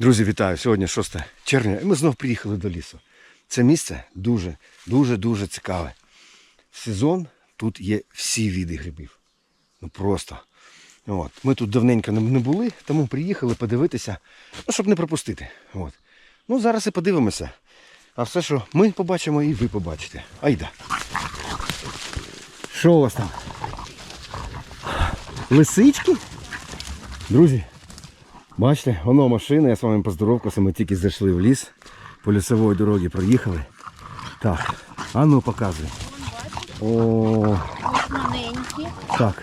Друзі, вітаю! Сьогодні 6 червня і ми знов приїхали до лісу. Це місце дуже, дуже, дуже цікаве. Сезон тут є всі види грибів. Ну просто. От. Ми тут давненько не не були, тому приїхали подивитися, ну, щоб не пропустити. От. Ну, зараз і подивимося. А все, що ми побачимо, і ви побачите. Айда. Що у вас там? Лисички? Друзі, Бачите, воно машина, я з вами поздоровкався, ми тільки зайшли в ліс, по лісовій дорогі проїхали. Так, а ну показуй. О, маленькі. так.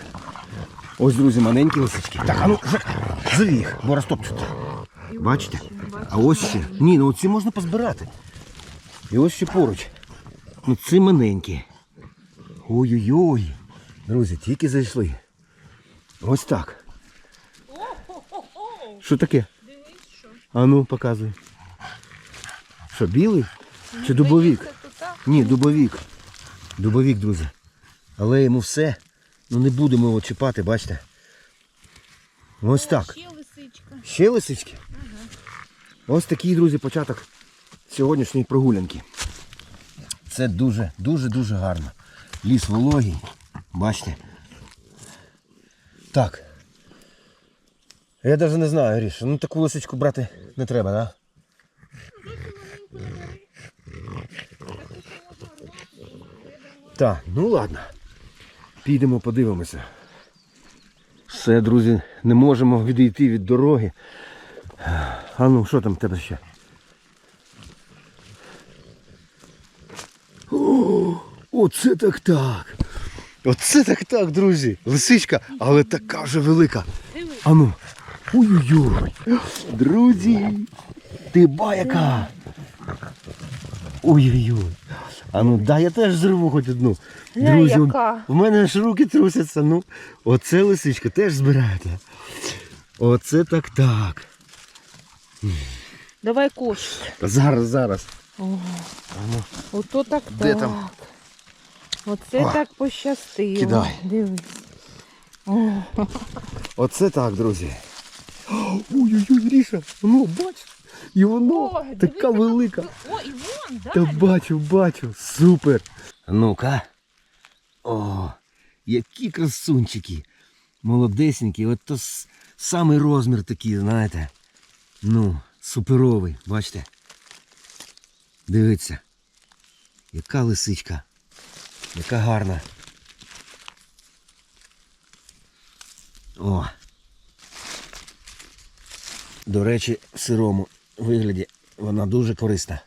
Ось, друзі, маленькі лисички. Так, а ну, зови їх, бо розтопчуть. Бачите? А ось ще. Ні, ну ці можна позбирати. І ось ще поруч. Ну ці маленькі. Ой-ой-ой. Друзі, тільки зайшли. Ось так. Що таке? Дивись, що. А ну, показуй. Що, білий? Чи дубовік? Ні, дубовік. Дубовік, друзі. Але йому все. Ну не будемо його чіпати, бачите. Ось так. Ще лисичка. Ще лисички? Ось такий, друзі, початок сьогоднішньої прогулянки. Це дуже, дуже, дуже гарно. Ліс вологий. Бачите. Так. Я навіть не знаю, Гріш. Ну таку лисичку брати не треба, так? Так, ну ладно. Підемо подивимося. Все, друзі, не можемо відійти від дороги. А ну, що там в тебе ще? Оце так так. Оце так так, друзі. Лисичка, але така вже велика. А ну. Ой-ой-ой. Друзі. Ти баяка. Ой-ой-ой. А ну да, я теж зриву хоч одну. Друзі, яка. в мене аж руки трусяться. Ну, оце лисичка теж збирайте. Оце так так. Давай кош. Зараз, зараз. О, ото так Де так. там? Оце О, так пощастило. кидай. Дивись. О, Оце так, друзі. Ой-ой-ой, Ріша, ну бач. І воно О, така дивися, велика. О, і вон, Та далі. бачу, бачу. Супер. Ну-ка. О, які красунчики. Молодесенькі. От то самий розмір такий, знаєте. Ну, суперовий, бачите? Дивіться. Яка лисичка. Яка гарна. О. До речі, в сирому вигляді вона дуже корисна.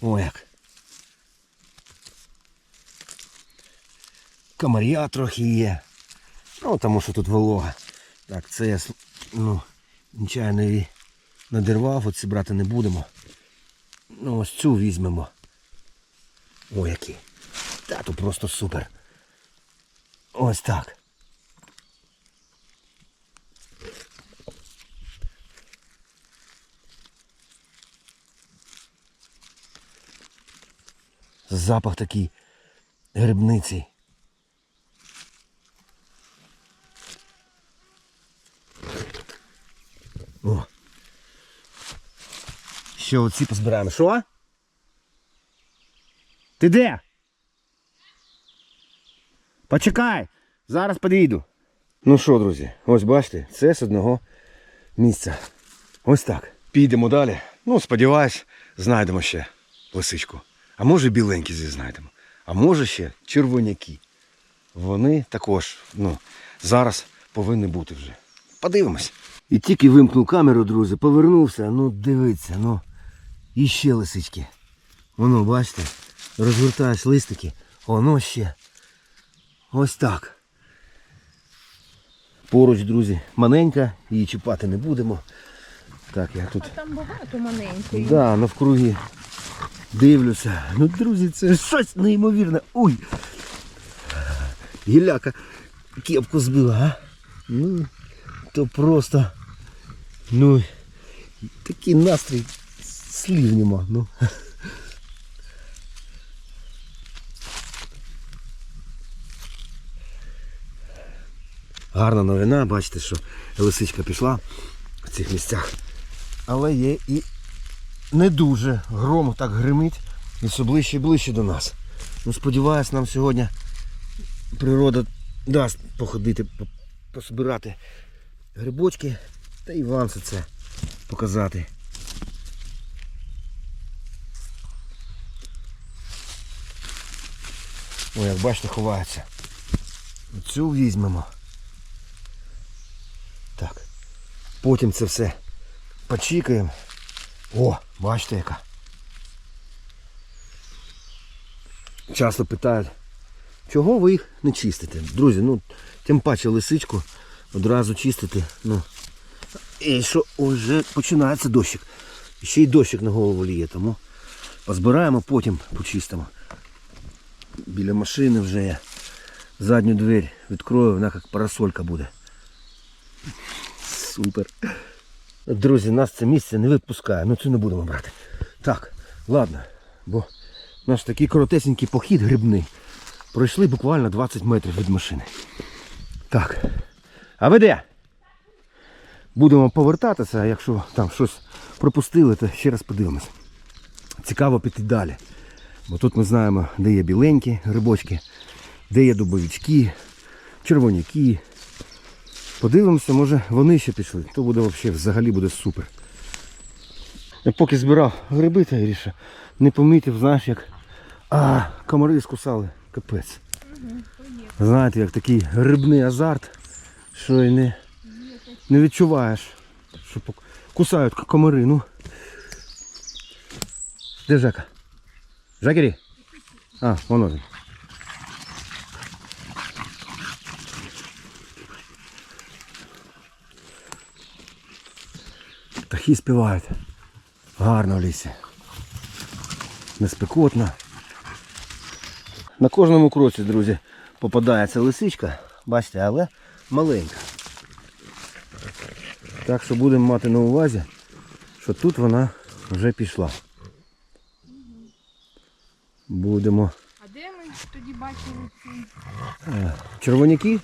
О як. Комар'я трохи є. Ну, тому що тут волога. Так, це я ну, нечайно її надірвав, оці брати не будемо. Ну, ось цю візьмемо. О, які. Та тут просто супер. Ось так. Запах такий грибниці. О. Ще оці позбираємо. Що? Ти де? Почекай, зараз підійду. Ну що, друзі, ось бачите, це з одного місця. Ось так. Підемо далі. Ну, сподіваюсь, знайдемо ще лисичку. А може біленькі зі знайдемо. А може ще червоняки. Вони також, ну, зараз повинні бути вже. Подивимось. І тільки вимкнув камеру, друзі, повернувся, ну дивіться, ну. І ще лисички. Воно, бачите, розгортаєш листики, воно ще. Ось так. Поруч, друзі, маленька, її чіпати не будемо. Так, я тут. А там багато маленької. Да, навкруги дивлюся. Ну, друзі, це щось неймовірне. Ой! Гіляка кепку збила, а? Ну, то просто. Ну, такий настрій слів нема. Ну. гарна новина, бачите, що лисичка пішла в цих місцях. Але є і не дуже. Гром так гримить і все ближче і ближче до нас. Ну, сподіваюсь, нам сьогодні природа дасть походити, пособирати грибочки та і вам все це показати. Ой, як бачите, ховаються. Цю візьмемо. Так. Потім це все почікаємо. О, бачите яка. Часто питають, чого ви їх не чистите? Друзі, ну, тим паче лисичку одразу чистити. Ну. І що вже починається дощик. Ще й дощик на голову ліє, тому позбираємо, потім почистимо. Біля машини вже я задню двері відкрою, вона як парасолька буде. Супер. Друзі, нас це місце не випускає, ну це не будемо брати. Так, ладно, бо наш такий коротесенький похід грибний. Пройшли буквально 20 метрів від машини. Так. А ви де? Будемо повертатися, а якщо там щось пропустили, то ще раз подивимось. Цікаво піти далі. Бо тут ми знаємо, де є біленькі грибочки, де є дубовички, червоняки. Подивимося, може вони ще пішли. То буде взагалі, взагалі буде супер. Я поки збирав гриби, та Іріша, не помітив, знаєш, як а, комари скусали. Капець. Знаєте, як такий грибний азарт, що і не, не відчуваєш, що кусають комари. Ну. Де Жека? Жакері? А, воно він. Птахи співають. Гарно в лісі. Не спекотно. На кожному кроці, друзі, попадається лисичка, бачите, але маленька. Так що будемо мати на увазі, що тут вона вже пішла. Будемо. Тоді бачили ці Червоняки.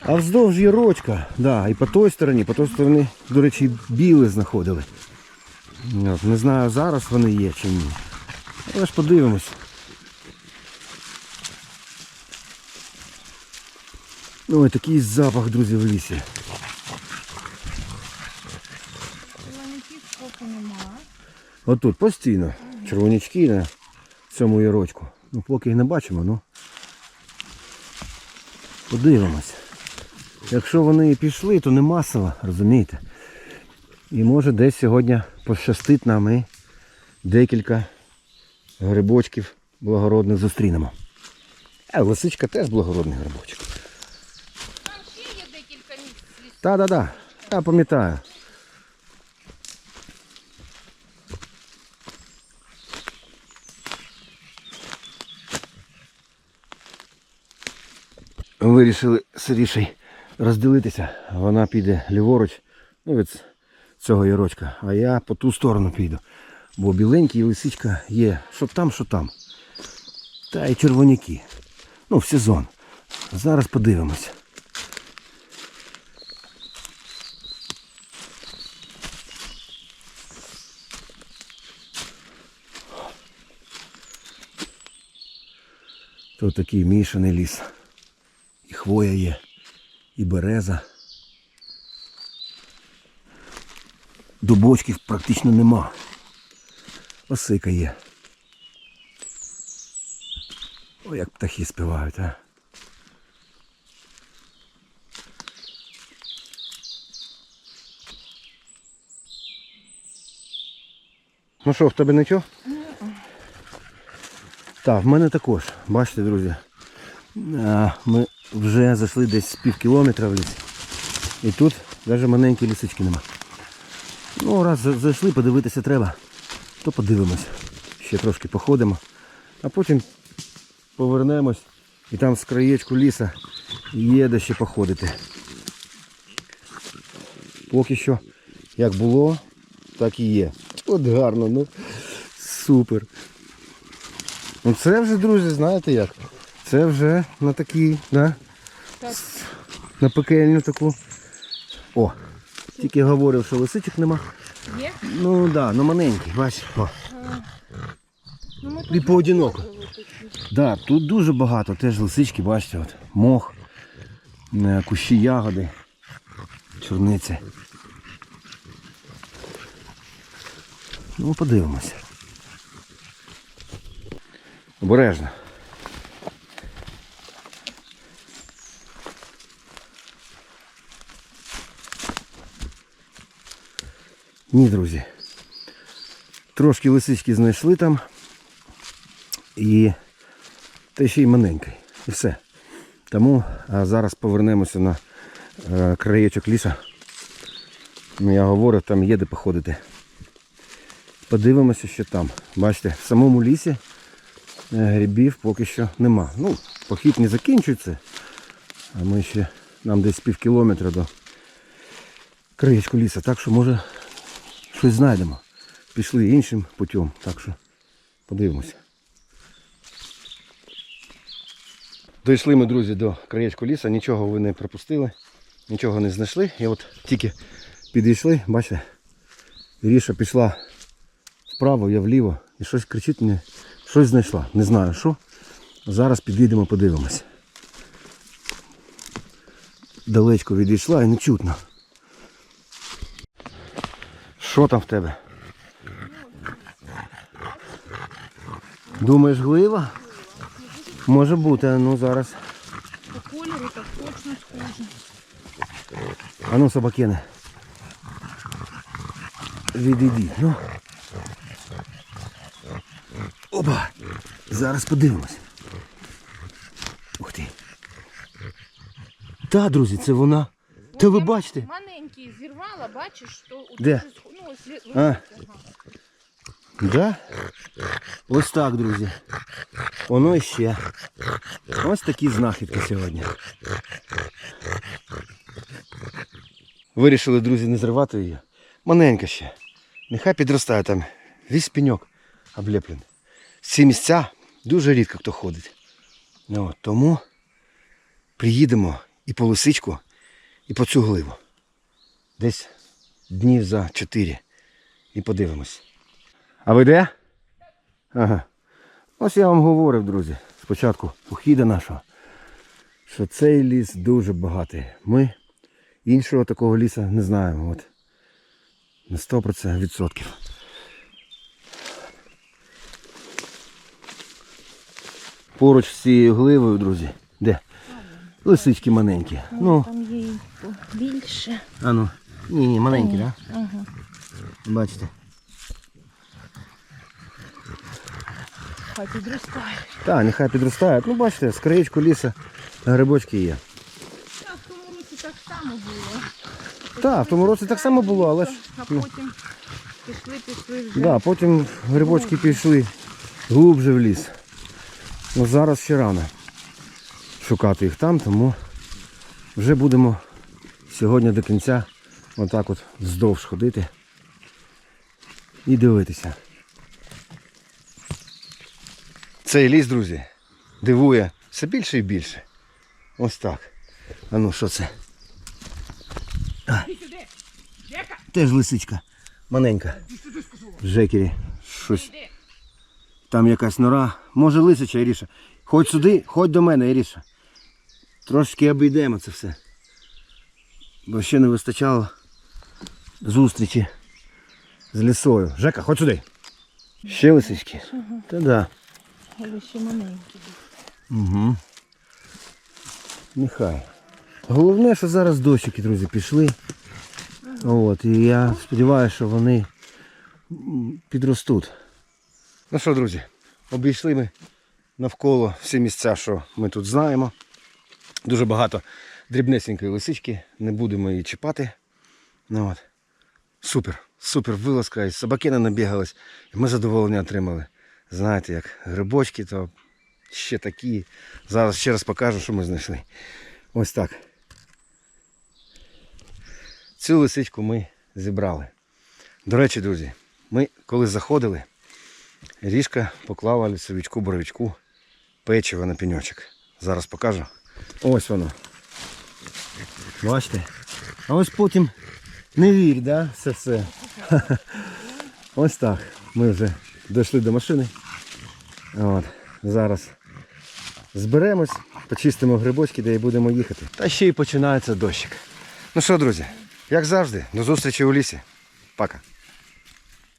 А, вздовж є рочка. Да, і по той стороні, по той стороні, до речі, біли знаходили. От, не знаю, зараз вони є чи ні. Але ж подивимось. Ой, такий запах, друзі, в лісі. червоняків поки нема. Отут постійно червонячки на цьому ярочку. Ну поки і не бачимо, ну подивимось. Якщо вони і пішли, то не масово, розумієте? І може десь сьогодні пощастить нам і декілька грибочків благородних зустрінемо. А лисичка теж благородний грибочок. Там ще є декілька місць. Та-да-да, я пам'ятаю. Вирішили з Рішей розділитися. Вона піде ліворуч, ну від цього ярочка, а я по ту сторону піду. Бо біленький і лисичка є, що там, що там. Та й червоняки. Ну, в сезон. Зараз подивимось. Тут такий мішаний ліс. Хвоя є, і береза. Дубочків практично нема. Осика є. Ой, як птахи співають, а. Ну що, в тебе нічого? Так, в мене також. Бачите, друзі. Ми вже зайшли десь пів кілометра в ліс. І тут навіть маленької лісички нема. Ну, раз зайшли, подивитися треба, то подивимось. Ще трошки походимо. А потім повернемось і там з краєчку ліса є де ще походити. Поки що, як було, так і є. От гарно, ну супер. Ну це вже, друзі, знаєте як? Це вже на такий, да? Так. на пекельню таку. О, тільки говорив, що лисичок нема. Є? Ну так, да, ну маленький, бач. О. Ну, ми І поодиноко. Да, тут дуже багато теж лисички, бачите, от, мох, е, кущі ягоди, чорниці. Ну, подивимося. Обережно. Ні, друзі. Трошки лисички знайшли там. І та ще й маленький. І все. Тому а зараз повернемося на е, краєчок ліса. Ну, я говорив, там є де походити. Подивимося, що там. Бачите, в самому лісі е, грибів поки що нема. Ну, похід не закінчується. А ми ще нам десь пів кілометра до краєчку ліса. Так що може щось знайдемо. Пішли іншим путем. Так що подивимося. Дійшли ми, друзі, до краєчку ліса, нічого ви не пропустили, нічого не знайшли. І от тільки підійшли, бачите, Іріша пішла вправо, я вліво. І щось кричить мені, щось знайшла. Не знаю що. Зараз підійдемо, подивимось. Далечко відійшла і не чутно. Що там в тебе? Думаєш, глива? Може бути, а ну зараз. По кольору так точно схоже. А ну, собакени. Відійди. Ну. Опа! Зараз подивимось. Ух ти. Та, друзі, це вона. Та ви бачите? Маленький зірвала, бачиш, то у Де? дуже А. Да? Ось так, друзі. Воно ще. Ось такі знахідки сьогодні. Вирішили, друзі, не зривати її. Маленька ще. Нехай підростає там. Весь пеньок облеплений. В ці місця дуже рідко хто ходить. Ну, от, тому приїдемо і по лисичку, і по цю гливу. Десь днів за чотири. І подивимось. А ви де? Ага. Ось я вам говорив, друзі, спочатку похіда нашого, що цей ліс дуже багатий. Ми іншого такого ліса не знаємо. От. На 100% відсотків. Поруч з цією гливою, друзі. Де? Лисички маленькі. Ну, Там є більше. а ну. Ні, ні, маленькі, так? Да? Ага. Бачите. Хай підростають. Так, нехай підростають. Ну, бачите, з краєчку ліса грибочки є. Так, в тому році так само було. Так, в тому році так само було, але ж. А ну, потім пішли, пішли вже. Да, потім грибочки пішли глубже в ліс. Ну зараз ще рано шукати їх там, тому вже будемо сьогодні до кінця отак от вздовж ходити і дивитися. Цей ліс, друзі, дивує все більше і більше. Ось так. А ну що це? А. Теж лисичка. Маленька. В жекері. Щось. Там якась нора. Може лисича, Іріша. Ходь сюди, ходь до мене, Іріша. Трошки обійдемо це все. Бо ще не вистачало зустрічі з лісою. Жека, ходь сюди. Ще лисички? Та да. Але ще маленький. Угу. Нехай. Головне, що зараз дощики, друзі, пішли. От, і я сподіваюся, що вони підростуть. Ну що, друзі, обійшли ми навколо всі місця, що ми тут знаємо. Дуже багато дрібнесенької лисички, не будемо її чіпати. Ну, от. Супер, супер вилазка, і собаки не набігались, і ми задоволення отримали. Знаєте, як грибочки, то ще такі. Зараз ще раз покажу, що ми знайшли. Ось так. Цю лисичку ми зібрали. До речі, друзі, ми коли заходили, ріжка поклала лісовичку боровичку печиво на пеньочок. Зараз покажу. Ось воно. Бачите? А ось потім не вір, да? Це все. Ось так. Ми вже дійшли до машини. От. Зараз зберемось, почистимо грибочки, де і будемо їхати. Та ще й починається дощик. Ну що, друзі, як завжди, до зустрічі у лісі. Пока.